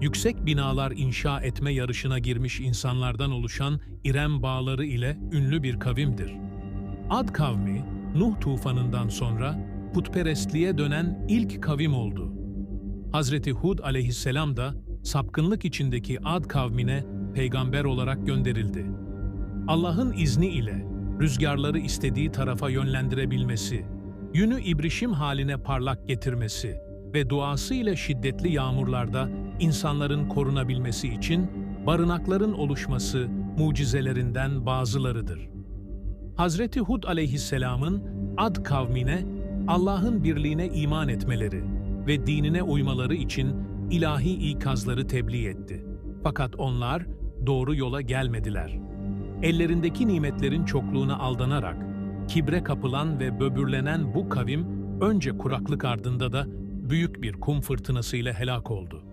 yüksek binalar inşa etme yarışına girmiş insanlardan oluşan İrem bağları ile ünlü bir kavimdir. Ad kavmi, Nuh tufanından sonra putperestliğe dönen ilk kavim oldu. Hazreti Hud aleyhisselam da sapkınlık içindeki Ad kavmine peygamber olarak gönderildi. Allah'ın izni ile rüzgarları istediği tarafa yönlendirebilmesi, yünü ibrişim haline parlak getirmesi ve duası ile şiddetli yağmurlarda insanların korunabilmesi için barınakların oluşması mucizelerinden bazılarıdır. Hazreti Hud aleyhisselamın Ad kavmine Allah'ın birliğine iman etmeleri ve dinine uymaları için ilahi ikazları tebliğ etti. Fakat onlar doğru yola gelmediler. Ellerindeki nimetlerin çokluğuna aldanarak, kibre kapılan ve böbürlenen bu kavim önce kuraklık ardında da büyük bir kum fırtınasıyla helak oldu.